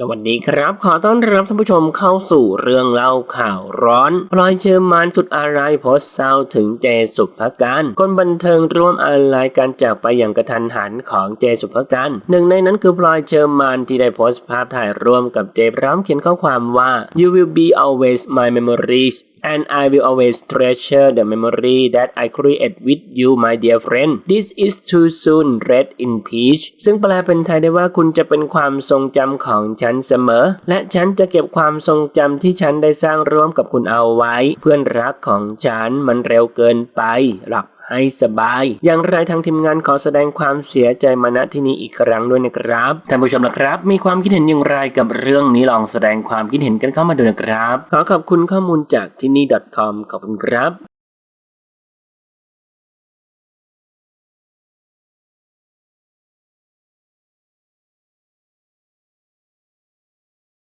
สวัสดีครับ ขอต้อนรับท่านผู้ชมเข้าสู่เรื่องเล่าข่าวร้อนพลอยเชิญมานสุดอะไรโพสต์เศร้าถึงเจสุภการคนบันเทิงร่วมอาลัยการจากไปอย่างกระทันหันของเจสุภการหนึ่งในนั้นคือพลอยเชิญมานที่ได้โพสต์ภาพถ่ายร่วมกับเจพร้อมเขียนข้อความว่า you will be always my memories and I will always treasure the memory that I create with you my dear friend this is too soon red in peach. ซึ่งแปลเป็นไทยได้ว่าคุณจะเป็นความทรงจำของฉันเสมอ และฉันจะเก็บความทรงจำที่ฉันได้สร้างร่วมกับคุณเอาไว้ เพื่อนรักของฉันมันเร็วเกินไปหลับ ให้สบาย อย่างไรทางทีมงานขอแสดงความเสียใจมาณที่นี้อีกครั้งด้วยนะครับท่านผู้ชมนะครับ มีความคิดเห็นอย่างไรกับเรื่องนี้ลองแสดงความคิดเห็นกันเข้ามาดูนะครับ ขอขอบคุณข้อมูลจากที่นี่ .com ขอบคุณครับ